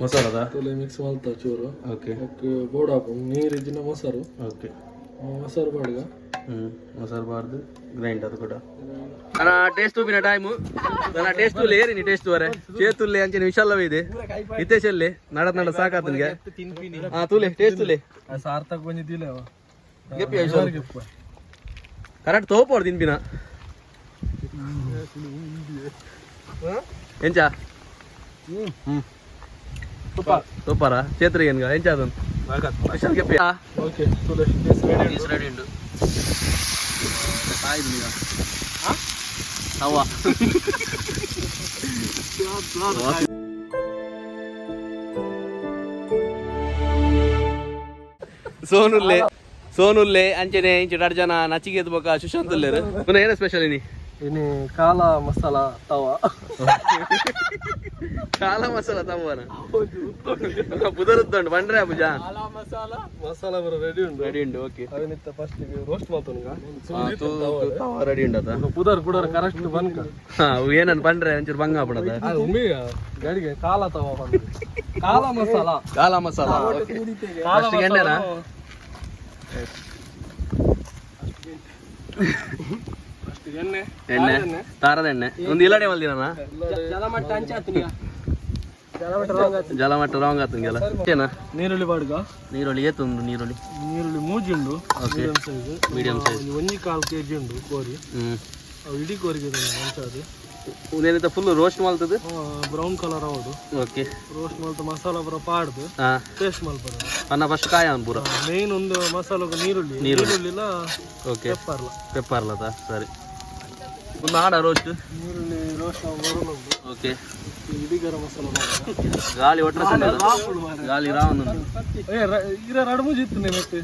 ಮೊಸರದ? ತುಲೆ mix ಮಲ್ತ ಚೂರು. Okay ಅದಕ್ಕೆ board ಹಾಕು. ನೀರು ಇದ್ದಿನ ಮೊಸರು ಓಕೆ ಮೊಸರು ಬಾಡ್ಗ ಹ್ಞೂ ಮೊಸರು ಬಾರ್ದು ಗ್ರೈಂಡ್ ಅದು ಕೂಡ ನನ್ನ ಟೇಸ್ಟ್ ಉಪ್ಪಿನ ಟೈಮು ನನ್ನ ಟೇಸ್ಟ್ ಉಲ್ಲಿ ಏರಿ ನೀ ಟೇಸ್ಟ್ ವರೆ. ಚೇತುಲ್ಲೆ ಅಂಚೆ ವಿಶಾಲವೇ ಇದೆ. ಇತ್ತೇಶಲ್ಲಿ ನಡದ್ ನಡ ಸಾಕಾತ ನಿಮಗೆ ಹಾ ತುಲೆ ಟೇಸ್ಟ್ ತುಲೆ. ಸಾರ್ಥಕ್ ಬಂದಿದ್ದಿಲ್ಲ ಗೆಪ್ಪಿ ವಿಶಾಲ್? ಕರೆಕ್ಟ್ ತೋಪೋರ್ ತಿನ್ಬಿನ ಎಂಚ? ಅದನ್ ವಿಶಾಲ್ ಚೇತ್ರ ಆಯ್ತು ಈಗ ಅವ್ವ ಸೋನುಲ್ಲೆ ಸೋನುಲ್ಲೆ ಅಂಚನೆ ಇಂಚ ಎರಡು ಜನ ನಚಿಗೆ ಬೊಕ ಸುಶಾಂತ್ ಉಲ್ಲೇರು ಪುನಃ ಏನ ಸ್ಪೆಷಲ್ ಇನಿ ಇನಿ ಕಾಲ ಮಸಾಲ ತವ. ಕಾಲ ಮಸಾಲ ತಮ್ಮನ ಪುದರುತ್ತುಂಟು ಬಂಡ್ರೆ ಪೂಜಾ ಮಸಾಲ. ಮಸಾಲ ಬರೋ ರೆಡಿ ಉಂಟು. ರೆಡಿ ಉಂಟು ಓಕೆ ಅವನಿತ್ತ ಫಸ್ಟ್ ರೋಸ್ಟ್ ಮಾಡ್ತಾನಗ ರೆಡಿ ಉಂಟದ ಪುದರ್ ಪುದರ್ ಕರೆಕ್ಟ್ ಬಂದ್ಕ ಹಾ ಏನನ್ ಬಂಡ್ರೆ ಒಂಚೂರು ಬಂಗ ಬಿಡದ ಗಾಡಿಗೆ ಕಾಲ ತವ ಬಂದು. ಕಾಲ ಮಸಾಲ. ಕಾಲ ಮಸಾಲ First ಗೆ ಎಣ್ಣೆನಾ? ಎಣ್ಣೆ ಎಣ್ಣೆ ತಾರದ ಎಣ್ಣೆ. ಒಂದು ಇಲ್ಲಡೆ ಮಲ್ದಿನ ಜಲಮಟ್ಟ ಹಂಚಾತೀನಿ ಜಲಮಟ್ಟ ರಾಂಗ್ ಆತಂಗೆಲ್ಲ ಏನ? ನೀರುಳ್ಳಿ ಬಾಡ್ಗ. ನೀರುಳ್ಳಿ ಏತುಂಡು ನೀರುಳ್ಳಿ. ನೀರುಳ್ಳಿ ಮೂಜಿ ಉಂಡು okay medium size medium size ಒಂಜಿ ಕಾಲು ಕೆ ಜಿ ಉಂಡು ಕೋರಿ. ಹ್ಮ್. ಅವು ಇಡೀ ಕೋರಿಗೆ ಮಂಚದು ಫುಲ್ ರೋಸ್ಟ್ ಮಲ್ತದು ಬ್ರೌನ್ ಕಲರ್ ಅವಡು ಓಕೆ ರೋಸ್ಟ್ ಮಲ್ತ ಮಸಾಲ ಪೂರ ಪಾಡ್ದು. ಹಾ. ಪೇಸ್ಟ್ ಮಲ್ಪರ ಅನ್ನ ಫಸ್ಟ್ ಕಾಯ ಪೂರ. ಮೇನ್ ಒಂದು ಮಸಾಲ ನೀರುಳ್ಳಿ. ನೀರುಳ್ಳಿ. ಓಕೆ ಪೆಪ್ಪರ್ಲ ಪೆಪ್ಪರ್ಲದ ಸರಿ. ಒಂದು ಆಡ ರೋಸ್ಟ್. ನೀರುಳ್ಳಿ ರೋಸ್ಟ್ ಬರೋದು ಓಕೆ ಇಡೀ ಗರಂ ಮಸಾಲ ಬಾಡ್ಗ. ಗಾಳಿ ಒಟ್ಟ ಗಾಳಿ ರಾವನ್ ಉಂಟು ಏ ರ- ಇರ ಎರಡು ಮೂಜಿ ಇತ್ತು ನೆನಪು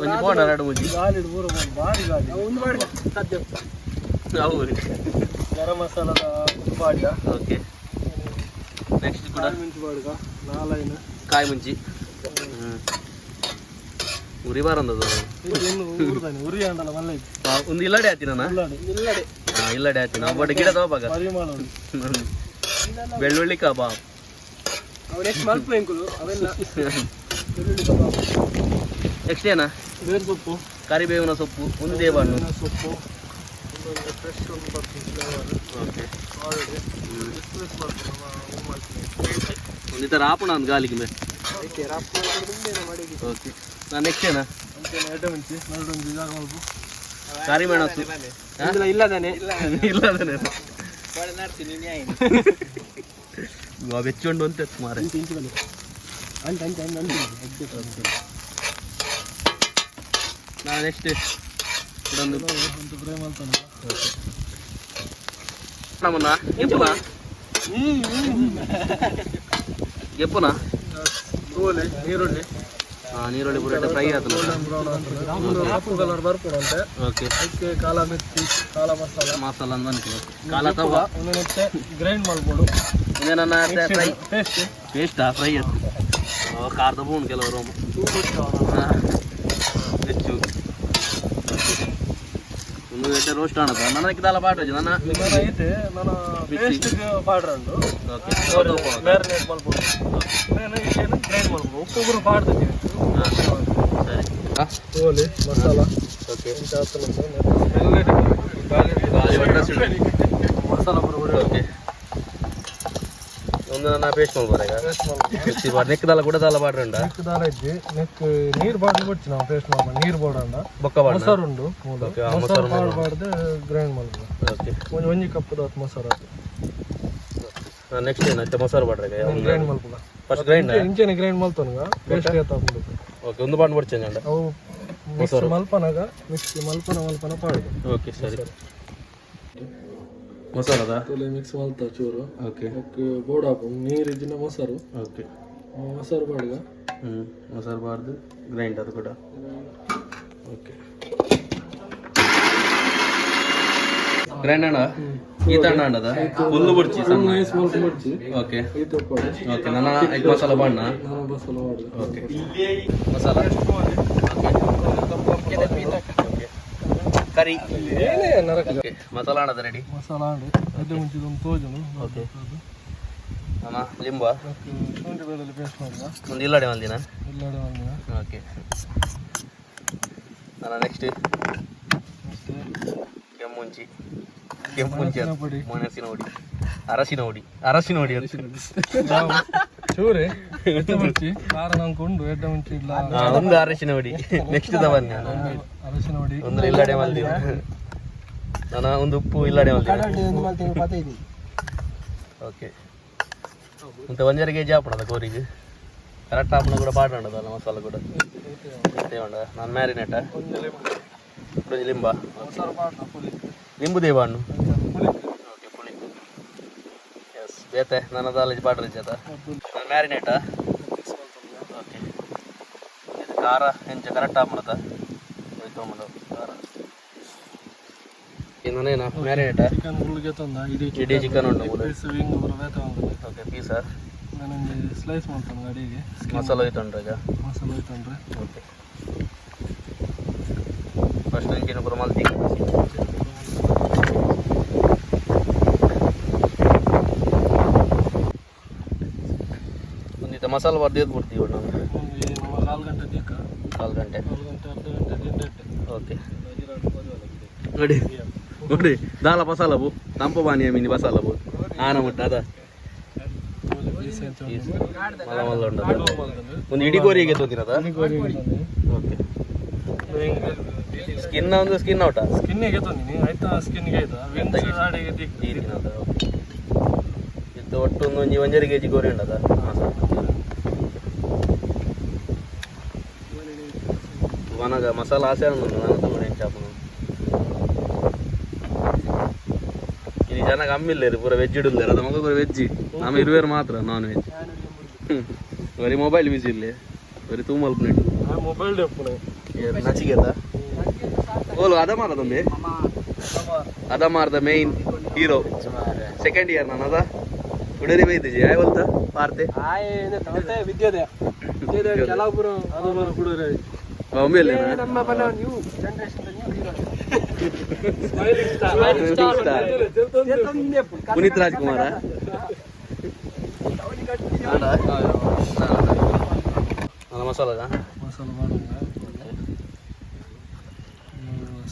ಒಂಜಿ ಪೋಂಡ ಎರಡು ಮುಜ್ಜಿ ಗಾಳಿ ಹಿಡ್ದು ಪೂರ ಬಂದು ಭಾರಿ ಗಾಳಿ. ಒಂದು ಬಾಡ್ಗ ಸದ್ಯ ಹೌದು ಗರಂ ಮಸಾಲದ ಒಂದು ಬಾಡ್ಗ ಓಕೆ ನೆಕ್ಸ್ಟ್ ಕೂಡ. ಕಾಳು ಮೆಣಸು ಬಾಡ್ಗ ನಾಲೈನು. ಕಾಯಿ ಮುಂಚಿ. ಹ್ಮ್. ಉರಿ ಬಾರಂದದು ಇನ್ನು ಊರ್ದಾನೆ ಉರಿ ಅಂಡಲ್ಲ ಮಲ್ಲ ಇತ್ತು ಒಂದು ಇಲ್ಲಡೆ ಆತಿನ ಇಲ್ಲಡೆ. ಇಲ್ಲಡೆ. ಹಾ ಡ್ಯಾಚ್ ನಾವು ಬಟ್ ಗಿಡ ತಗೋಬಾಗ ಬೆಳ್ಳುಳ್ಳಿ ಕಬಾಬ್. ನೆಕ್ಸ್ಟ್ ಏನ ಸೊಪ್ಪು. ಕರಿಬೇವಿನ ಸೊಪ್ಪು ಒಂದೇ ಬಣ್ಣು. ಸೊಪ್ಪು. ಒಂದು ಥರ ಆಪಣ ಒಂದು ಗಾಲಿಗೆ ಮೇಲೆ. ಓಕೆ ನಾನು ನೆಕ್ಸ್ಟ್ ಏನ ಮೆಣಸು ಇಲ್ಲ ಇಲ್ಲದಾನೆ ಬೆಚ್ಚೊಂಡು ಅಂತ ಮಾರೆ. ಇಂಚು ಇಂಚು ಬನ್ನಿ. ಅಂಚ ಅಂಚ ಅಂಚ ಅಂಚ ನಾನು ನೆಕ್ಸ್ಟ್ ಇದೊಂದು. ನಮ್ಮನ್ನ? ಈರುಳ್ಳಿ. ನೀರುಳ್ಳಿ ಪುರಾಟ ಫ್ರೈ ಅಂತ ಕಪ್ಪು ಕಲರ್ ಬರ್ಕೊಡಂತೆ ಓಕೆ ಅದಕ್ಕೆ ಕಾಲ ಮೆತ್ತಿ ಕಾಲ ಮಸಾಲ ಮಸಾಲ ಅಂತ ಅನ್ಕೊಂಡು ಕಾಲ ತವ ಒಂದು ನೆತ್ತೆ ಗ್ರೈಂಡ್ ಮಾಡ್ಬೋದು ಇದೇ ನನ್ನ ಫ್ರೈ ಟೇಸ್ಟ್ ಪೇಸ್ಟಾ ಫ್ರೈ ಆಯ್ತು ಖಾರದ ಬೋಣ್ ಕೆಲವರು ಒಂದು ಗಂಟೆ ರೋಸ್ಟ್ ಆಣದ ನನಗೆ ದಾಲ ಪಾಠ ನನ್ನ ನನ್ನ ಐತೆ ನನ್ನ ಪೇಸ್ಟ್ ಪೌಡರ್ ಉಂಟು ಓಕೆ ಮ್ಯಾರಿನೇಟ್ ಮಾಡ್ಬೋದು ಗ್ರೈಂಡ್ ಮಾಡ್ಬೋದು ಒಬ್ಬೊಬ್ಬರು ಪಾಡ್ತೀವಿ ಸರಿ ಕೋಲಿ ಮಸಾಲ ಓಕೆ ಇಂಥ ಮೆಲ್ಲನೆ ಗಾಳಿ ಒಟ್ಟ ಸಿಡು. ಮಸಾಲ ಬರ್ಬೋದು ಓಕೆ ಒಂದು ಪೇಸ್ಟ್ ಮಾಡ್ಬೋದು ಈಗ? ಮಿಕ್ಸಿ ಬಾಡ್ ನೆಕ್ ದಾಲ ಕೂಡ ದಾಲ ಬಾಡ್ರಿ ಉಂಡ ನೆಕ್ ದಾಲ ಇದ್ದಿ ನೆಕ್ ನೀರ್ ಬಾಡ್ಲು ಬಿಡ್ತಿ ನಾವು ಪೇಸ್ಟ್ ಮಾಡ್ಬೋದು ನೀರ್ ಬೋಡಂಡ ಬೊಕ್ಕ ಬಾಡ ಮೊಸರು ಉಂಡು Okay, ಮೊಸರು ಮೊಸರು ಗ್ರೈಂಡ್ ಮಾಡ್ಬೋದು. ಓಕೆ. ಒಂದು ಒಂಜಿ ಕಪ್ ದಾತ್ ಮೊಸರು ನೆಕ್ಸ್ಟ್ ಏನೈತೆ ಮೊಸರು ಬಾಡ್ರಿ ಈಗ? ಗ್ರೈಂಡ್ ಮಾಡ್ಬೋದು? ಫಸ್ಟ್ ಗ್ರೈಂಡ್ ಇಂಚೆನೆ ಗ್ರೈಂಡ್ ಮಾಡ್ತಾನಗ? ಪೇಸ್ಟ್ ಏತಾಕ್ಬಿಡುತ್ತೆ ಓಕೆ ಒಂದು ಬಾಂಡ್ ಅವು ಮಲ್ಪನಾಗ ಮಿಕ್ಸ್ ಮಲ್ಪನ ಮಲ್ಪನ ಪಾಡುದು ಓಕೆ ಸರಿ. ಮೊಸರದ ತೊಲೆ ಮಿಕ್ಸ್ ಮಾಡ್ತಾ ಚೂರು. ಓಕೆ ಅದಕ್ಕೆ ನೀರು ಇದ್ದಿನ ಮೊಸರು. ಓಕೆ ಮೊಸರು ಬಾಡ್ಗ. ಹ್ಞೂ ಮೊಸರು ಬಾರ್ದು ಗ್ರೈಂಡರ್ ಕೂಡ. ಓಕೆ ಗ್ರೈಂಡ್ ಅಣ್ಣ? ಈ ತಣ್ಣ ಅಣ್ಣದ ಹುಲ್ಲು ಬುಡ್ಚಿ ಸಣ್ಣ. ಓಕೆ ಓಕೆ ನನ್ನ ಮಸಾಲ ಬಣ್ಣ ಮಾಡುದು ಓಕೆ ಮಸಾಲ? ಕರಿ ಮಸಾಲ ಅಣ್ಣದ ರೆಡಿ ಮಸಾಲ ಅಂಡು ಅದೇ ಮುಂಚಿದ ಒಂದು ತೋಜನು ಓಕೆ. ಅಮ್ಮ ಲಿಂಬ ಶುಂಠಿ ಬೆಳ್ಳುಳ್ಳಿ ಪೇಸ್ಟ್ ಮಾಡುವ ಒಂದು ಇಲ್ಲಡೆ ಮಲ್ದಿನ ಇಲ್ಲಡೆ ಒಂದು ಓಕೆ. ಅಣ್ಣ ನೆಕ್ಸ್ಟ್ ಕೆಮ್ಮುಂಚಿ. ಕೆಮ್ಮುಂಚಿ ಮೆಣಸಿನ ಹುಡಿ ಅರಸಿನ ಹುಡಿ ಅರಸಿನ ಹುಡಿ ನಾವು ಚೂರೆ? ಎಡ್ಡ ಮುಚ್ಚಿ ಖಾರ ನಂಗೆ ಕೊಂಡು ಎಡ್ಡ ಮುಂಚೆ ಇಲ್ಲ. ಒಂದು ಅರಶಿನ ಹೊಡಿ. ನೆಕ್ಸ್ಟ್ ಬನ್ನಿ. ಅರಶಿನ ಹೊಡಿ. ಅಂದ್ರೆ ಇಲ್ಲಡೆ ಮಲ್ದಿ ನಾನು ಒಂದು ಉಪ್ಪು ಇಲ್ಲಡೆ ಮಲ್ದಿ ಓಕೆ ಅಂತ ಒಂದರೆ ಕೆಜಿ ಹಾಪಣದ ಕೋರಿಗೆ. ಕರೆಕ್ಟ್ ಹಾಪಣ ಕೂಡ ಪಾಡ ಉಂಟದಲ್ಲ ಮಸಾಲ ಕೂಡ. ಉಂಡ ನಾನು ಮ್ಯಾರಿನೇಟ ಲಿಂಬ. ಲಿಂಬು ದೇವ ಹಣ್ಣು. ಬೇತೆ ನನ್ನ ಕಾಲೇಜ್ ಬಾಡ್ರಿ ಜತ. ಮ್ಯಾರಿನೇಟ ಓಕೆ ಇದು ಖಾರ ಹೆಂಚ ಕರೆಕ್ಟ್ ಆಗ್ಬಿಡುತ್ತೆ ತೊಗೊಂಡು ಖಾರ ಇನ್ನೊಂದೇನ ಮ್ಯಾರಿನೇಟ ಚಿಕನ್ ಹುಳಿಗೆ ತಂದ. ಇಡೀ ಇಡೀ ಚಿಕನ್ ಉಂಟು ಪೀಸ್ ವಿಂಗ್ ಬರಬೇಕು ಓಕೆ ಪೀಸ ನನಗೆ ಸ್ಲೈಸ್ ಮಾಡ್ತಾನೆ ಅಡಿಗೆ ಮಸಾಲ ಹೋಯ್ತುಂಡ್ರಿ ಈಗ? ಮಸಾಲೆ ಹೋಯ್ತಂದ್ರೆ ಓಕೆ ಫಸ್ಟ್ ಇಂಚಿನ ಪುರ ಮಲ್ತಿ ಒಂದಿತ್ತ ಮಸಾಲ ಬರ್ದು ಎದ್ದು ಬಿಡ್ತೀವಿ ನಾವು ಕಾಲು ಗಂಟೆ. ದೀಕ ಕಾಲು ಗಂಟೆ ಕಾಲು ಗಂಟೆ ಅರ್ಧ ಗಂಟೆ ದಿಂಡಟ್ಟೆ ಓಕೆ ನೋಡಿ ನೋಡಿ ದಾಲ ಮಸಾಲ ಬು ತಂಪ ಬಾನಿಯ ಮೀನಿ ಮಸಾಲ ಬು ಆನ ಮುಟ್ಟ ಅದ ಮಲ್ಲ ಉಂಟದ ಒಂದು ಇಡೀ ಗೋರಿಗೆ ತೊಂದಿರದ ಓಕೆ ಸ್ಕಿನ್ ಒಂದು ಸ್ಕಿನ್ ಔಟ ಸ್ಕಿನ್ನಿಗೆ ತಂದಿನಿ ಆಯ್ತಾ ಸ್ಕಿನ್ಗೆ ಆಯ್ತಾ ಇದು ಒಟ್ಟು ಒಂದು ಒಂಜಿ ಒಂಜರಿ ಕೆ ಜಿ ಗೋರಿ ಉಂಟದ ಹಾಂ. ಮಸಾಲ ಆಸೆ ಉಂಟು ನಾನು ತಗೊಂಡು ಹೆಂಚಾಪನು ಇಲ್ಲಿ ಜನ ಕಮ್ಮಿಲ್ಲ ಪೂರ ವೆಜ್ ಇಡಲ್ಲ ಅದು ಮಗ ಪೂರ ವೆಜ್ ನಮ್ಮ ಇರುವೇರು ಮಾತ್ರ ನಾನ್ ವೆಜ್ ಬರೀ ಮೊಬೈಲ್ ಬಿಸಿ ಇಲ್ಲಿ ಬರೀ ತುಂಬ ಪ್ಲೇಟ್ ಮೊಬೈಲ್ ಡೆಪ್ಪುನೆ ನಚಿಗೆದ ಓಲು ಅದ ಮಾರದೊಂದು ಅದ ಮಾರದ ಮೇನ್ ಹೀರೋ ಸೆಕೆಂಡ್ ಇಯರ್ ನಾನು ಅದ ಹುಡುರಿ ಬೈದಿಜಿ ಆಯ್ ಬಲ್ತ ಪಾರ್ತೆ ವಿದ್ಯೋದಯ ಕೆಲವೊಬ್ಬರು ಅದು ಬರೋ ಹುಡುಗರೆ ಒಮ್ಮೆಲೆ ನಮ್ಮ ಜನರೇಷನ್ ಪುನೀತ್ ರಾಜ್ಕುಮಾರ ಮಸಾಲದ ಮಸಾಲ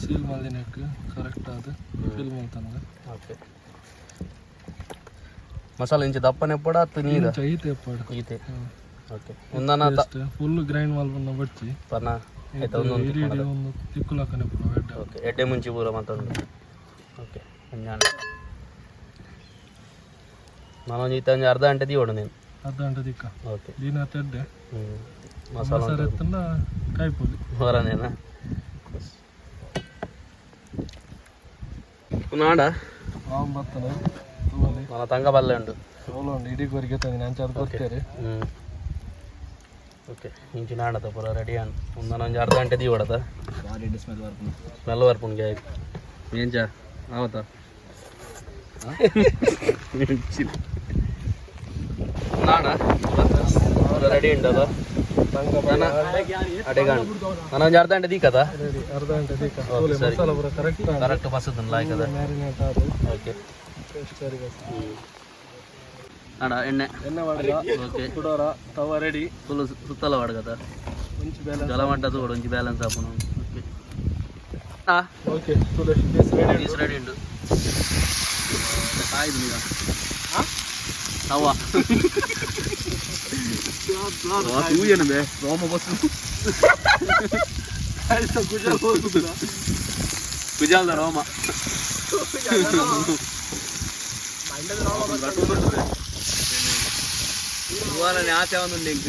ಸೀಲ್ ಮಾಡಿನಕ್ಕೆ ಕರೆಕ್ಟ್ ಅದು ಫಿಲ್ ಮಾಡ್ತಾನೆ ಓಕೆ. ಮಸಾಲೆ ಇಂಚ ದಪ್ಪನೆ ಪಡ ಅಥವಾ ನೀರು? ಐತೆ ಐತೆ ಈತೆ ಓಕೆ ಒಂದನ ಫುಲ್ ಗ್ರೈಂಡ್ ಮಾಡ್ಬಂದು ಬಚ್ಚಿ ಪನ್ನ ಆಯ್ತಾ ಒಂದೊಂದು ಇಡೀ ಇಡೀ ಒಂದು ತಿಕ್ಕುಲಕ್ಕನೆ ಪುರ ಎಡ್ಡೆ ಓಕೆ ಎಡ್ಡೆ ಮುಂಚಿ ಪೂರ ಮತ್ತೊಂದು ಓಕೆ ಅಂಜಾಣ ನಾನೊಂದು ಈತ ಒಂದು ಅರ್ಧ ಗಂಟೆ ತೀವಡು ನೀನು ಅರ್ಧ ಗಂಟೆ ದಿಕ್ಕ ಓಕೆ ದಿನ ತೆಡ್ಡೆ ಹ್ಞೂ ಮಸಾಲ ಮಸಾಲೆ ಎತ್ತಂದ ಕಾಯಿಪುಲಿ ಹೊರನೇನ ಪುನಃ ಆಡ ಹಾವು ಬರ್ತಾನೆ ತೂವಲ್ಲಿ ನನ್ನ ತಂಗ ಬಲ್ಲೆ ಉಂಟು ಅವಳು ಒಂದು ಇಡೀ ಗೊರಿಗೆ ತಂದಿನಿ ಅಂಚೆ ಅದು ಬರ್ತಾರೆ ಹ್ಞೂ ಓಕೆ ಇಂಚಿನ ಆಡದ ಪೂರ ರೆಡಿ ಆನ್ ಒಂದೊಂದು ಅರ್ಧ ಗಂಟೆ ತೀವಡದ ಸ್ಮೆಲ್ ಬರ್ಪುನ್ಗೆ ಆಯ್ತು ಏಂಚ ಆವತ್ತ ನಾಡ ರೆಡಿ ಉಂಟದ ನನ್ನ ಅಡೆಗಾಣ್ ನಾನು ಒಂದು ಅರ್ಧ ಗಂಟೆ ದೀಕದ ರೆಡಿ ಅರ್ಧ ಗಂಟೆ ದಿಕ್ಕ ಓಕೆ, ಸರಿ. ಮಸಾಲ ಪುರ ಕರೆಕ್ಟ್ ಕರೆಕ್ಟ್ ಬಸದನ್ ಲಾಯ್ಕದ ಮ್ಯಾರಿನೇಟ್ ಆದು ಓಕೆ ಟೇಸ್ಟ್ ಸರಿ ಅಡ ಎಣ್ಣೆ. ಎಣ್ಣೆ ಓಕೆ ಕುಡೋರ ತವ ರೆಡಿ ಫುಲ್ ಸುತ್ತಲ ಹೊಡ್ಗದ ಒಂಚು ಬ್ಯಾಲೆನ್ಸ್ ಜಲಮಟ್ಟ ತಗೊಡು ಒಂಚು ಬ್ಯಾಲೆನ್ಸ್ ಹಾಪುನು ಓಕೆ ಆ. ಓಕೆ ರೆಡಿ ಪೀಸ್ ರೆಡಿ ಉಂಡು ಕಾಯ್ದು ಈಗ ತವ ತೂಯನ ಬೇ ರೋಮ ಆಚೆ ಒಂದು ಲಿಂಕ್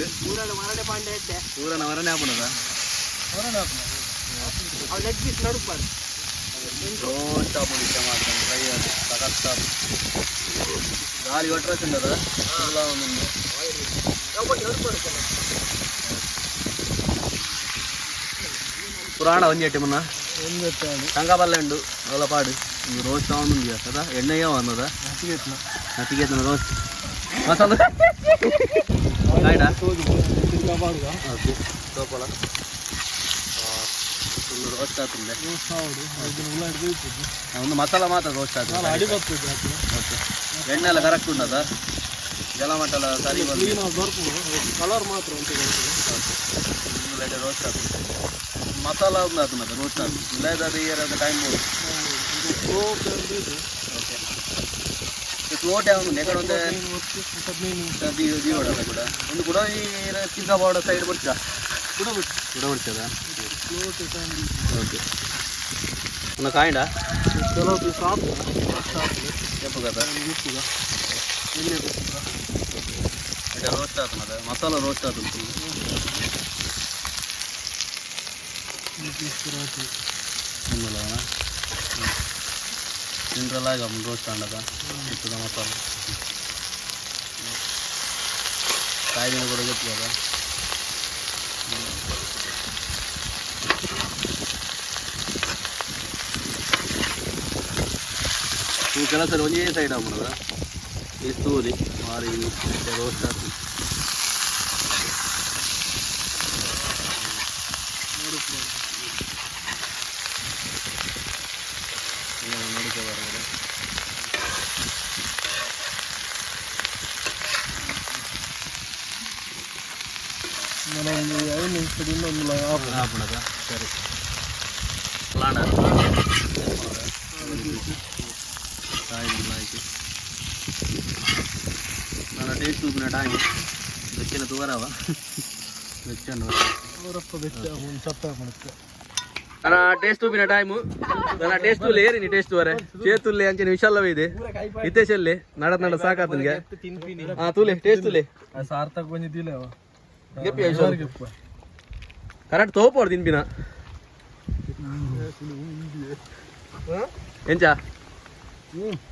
ಊರನ ವರನೆ ಹಾಪುಣದ ದೊಡ್ಡ ಪುಡಿಸ ಮಾತ್ರ ಫ್ರೈ ಅದು ಸಖತ್ ಗಾಳಿ ಒಟ್ಟರಸಿಂದದ ಎಲ್ಲ ಒಂದೊಂದು ಪುರಾಣ ಒಂಜಿ ಐಟಮ್ ಮುನ್ನ ಒಂದು ಎತ್ತಾಡು ತಂಗ ಬಲ್ಲೆ ಉಂಡು ಅವಳ ಪಾಡು ಇದು ರೋಸ್ಟ್ ತಗೊಂಡು ಅದ ಎಣ್ಣೆಯೋ ಅನ್ನೋದ ಹತ್ತಿಗೆತ್ನ ನಟಿಗೆ ರೋಸ್ಟ್ ಮಸಾಲ ಆಯ್ತಾ ತಿರ್ಗಾ ಮಾಡುವ ಓಕೆ ಸೋಪಲ ಫುಲ್ ರೋಸ್ಟ್ ಆಗ್ತದೆ ರೋಸ್ಟ್ ಮಾಡು ಅದನ್ನ ಉಳ್ಳಾಡಿ ಬೇಯ್ತದೆ ಒಂದು ಮಸಾಲ ಮಾತ್ರ ರೋಸ್ಟ್ ಆಗ್ತದೆ ನಾನು ಅಡಿ ಬರ್ತದೆ ಅದು ಓಕೆ ಎಣ್ಣೆ ಎಲ್ಲ ಕರೆಕ್ಟ್ ಉಂಟದ ಜಲಮಟ್ಟಲ ಸರಿ ಬಂದು ಕ್ಲೀನ್ ಆಗಿ ಬರ್ಪುಡು ಕಲರ್ ಮಾತ್ರ ಅಂತ ರೆಡಿ ರೋಸ್ಟ್ ಆಗ್ತದೆ ಮಸಾಲ ಒಂದು ಅದು ಮತ್ತೆ ರೋಸ್ಟ್ ಆಗ್ತದೆ ಇಲ್ಲದ ಇಯರ್ ಟೈಮ್ ಬೋದು ಓಕೆ ಫ್ಲೋಟ್ ಯಾವುದು ನೆಗಡ ಒಂದು ಹದಿನೈದು ನಿಮಿಷ ದೀವ ದೀವಡಲ್ಲ ಕೂಡ ಒಂದು ಕೂಡ ಈ ಕಿಂಗ ಬಾರ್ಡರ್ ಸೈಡ್ ಬರ್ತೀರಾ ಕೂಡ ಬಿಟ್ಟು ಕೂಡ ಬಿಡ್ತದ ಫ್ಲೋಟ್ ಓಕೆ ಒಂದು ಕಾಯಿಂಡ ಕೆಲವು ದಿವಸ ಆಗ್ತದೆ ಕೆಂಪು ಕದ ಉಪ್ಪುಗ ಎಣ್ಣೆ ಬೇಕಿಲ್ಲ ಇದು ರೋಸ್ಟ್ ಆಯ್ತು ಮತ್ತೆ ಮಸಾಲ ರೋಸ್ಟ್ ಆಯ್ತು ಒಂದಲ್ಲ ತಿಂದ್ರಲ್ಲ ಈಗ ರೋಸ್ಟ್ ಆಂಡದ ಇರ್ತದ ಮಸಾಲ ಕಾಯಿನ ಕೂಡ ಗೊತ್ತಿಲ್ಲ ನೀವು ಕೆಲಸ ಒಂದೇ ಸೈಡ್ ಆಗ್ಬಿಡದ ಈ ತೂರಿ ಮಾರಿ ರೋಸ್ಟ್ ಆಗ್ತದೆ ನೋಡಿಕೆ ಬರ್ತದೆ ನಾನೊಂದು ಐದು ನಿಮಿಷದಿಂದ ಒಂದು ಆಫ್ ಹಾಕ್ಬಿಡದ ಸರಿ ಲಾಂಡ ಕಾಯಿ ಆಯ್ತು ನನ್ನ ಟೇಸ್ಟ್ ಉಪ್ಪಿನ ಟೈಮ್ ಬೆಚ್ಚಿನ ತೂರವ ಬೆಚ್ಚನ್ನು ಅವರಪ್ಪ ಬೆಚ್ಚ ಒಂದು ಚಪ್ಪ ಮಾಡುತ್ತೆ ನನ್ನ ಟೇಸ್ಟ್ ಉಪ್ಪಿನ ಟೈಮು ನನ್ನ ಟೇಸ್ಟ್ ಏರಿನಿ ಟೇಸ್ಟ್ ವರೆ ಚೇತುಲ್ಲೆ ಅಂಚಿನ ವಿಶಾಲವೇ ಇದೆ ಹಿತೇಶಲ್ಲಿ ನಡದ್ ನಡ ಸಾಕಾತ ನಿನಗೆ ತಿನ್ಪಿನಿ ಹಾ ತೂಲೆ ಟೇಸ್ಟ್ ತುಲೆ ಸಾರ್ಥಕ್ ಬಂದಿದ್ದಿಲ್ಲ ಅವ ಕರೆಕ್ಟ್ ತೋಪೋಡು ತಿನ್ಪಿನ ಎಂಚ?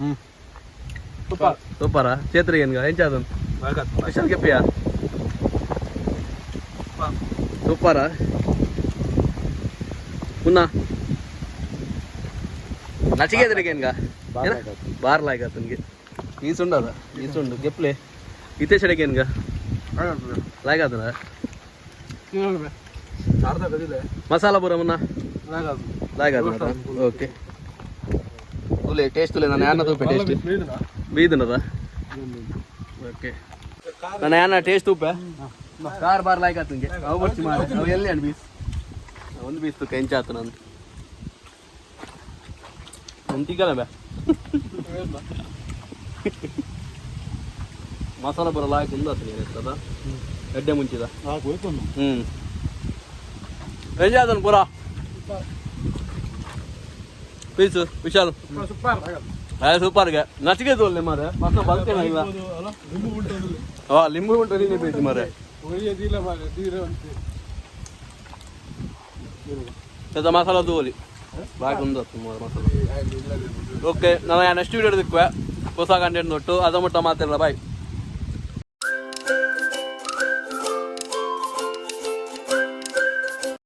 ಹ್ಮ್. ಸೂಪರ ಚೇತ್ರಿಗೆ ಏನ್ಗ? ಎಂಚ ಅದನ್ ಸ್ಪೆಷಲ್ ಗೆಪ್ಪಿಯ? ಸೂಪರ ಪುನಃ. ನಚಿಗೆ ಏನ್ಗ? ಬಾರ್ಲಾಗ ಸುಂಡದ ಈ ಸುಂಡು ಗೆಪ್ಲೆ. ಇತ್ತೆ ಸೆಡೆಗೆ ಏನ್ಗ? ಲಾಗ ಆತನ ಅರ್ಧ ಗದಿಲ್ಲ ಮಸಾಲ ಬುರ ಮುನ್ನ? ಲಾಗ ಆತನ ಓಕೆ ತುಲೆ ಟೇಸ್ಟ್ ತುಲೆ ನಾನು ಯಾನ ತೂಪೆ ಟೇಸ್ಟ್ ಬೀದನದ? ಓಕೆ ನಾನು ಯಾನ ಟೇಸ್ಟ್ ತೂಪೆ? ಕಾರ್ ಬಾರ್ ಲಾಯ್ಕ ಆತನ್ಗೆ ಅವು ಬರ್ಚಿ ಮಾಡ ಅವು ಎಲ್ಲಿ ಅಣ್ಣ ಬೀಸ್ ಒಂದು ಬೀಸ್ ತುಕ ಎಂಚ ಆತ ನಂದು. ಎಂತಿಗಲ್ಲ ಬೇ. ಮಸಾಲ ಬರಲ್ಲ ಒಂದು ಆತನ ಇರ್ತದ? ಎಡ್ಡೆ ಮುಂಚಿದ? ಹ್ಮ್. ಎಂಜ ಆತನ ಪೂರ? ಪೀಸು ವಿಶಾಲ್. ಸೂಪರ್ಗೆ. ನಚಿಗೆ ತೋಲ್ಲೆ ಮಾರೆ. ಮಸಾಲ ಬಲ್ತೇನೆ ಇಲ್ಲ ಹಾ ಲಿಂಬು ಉಂಟು ನೀನೆ ಬೇಸಿ ಮಾರೆ. ಮಸಾಲ ತೋಲಿ ಬಾಕಿ ಒಂದು ಮಸಾಲ. ಓಕೆ ನಾನು ನೆಕ್ಸ್ಟ್ ವೀಡಿಯೋ ಹೊಸ ಕಂಟೆಂಟ್ ನೋಟ್ಟು. ಅದ ಮುಟ್ಟ ಮಾತಾಡಲ್ಲ ಬಾಯ್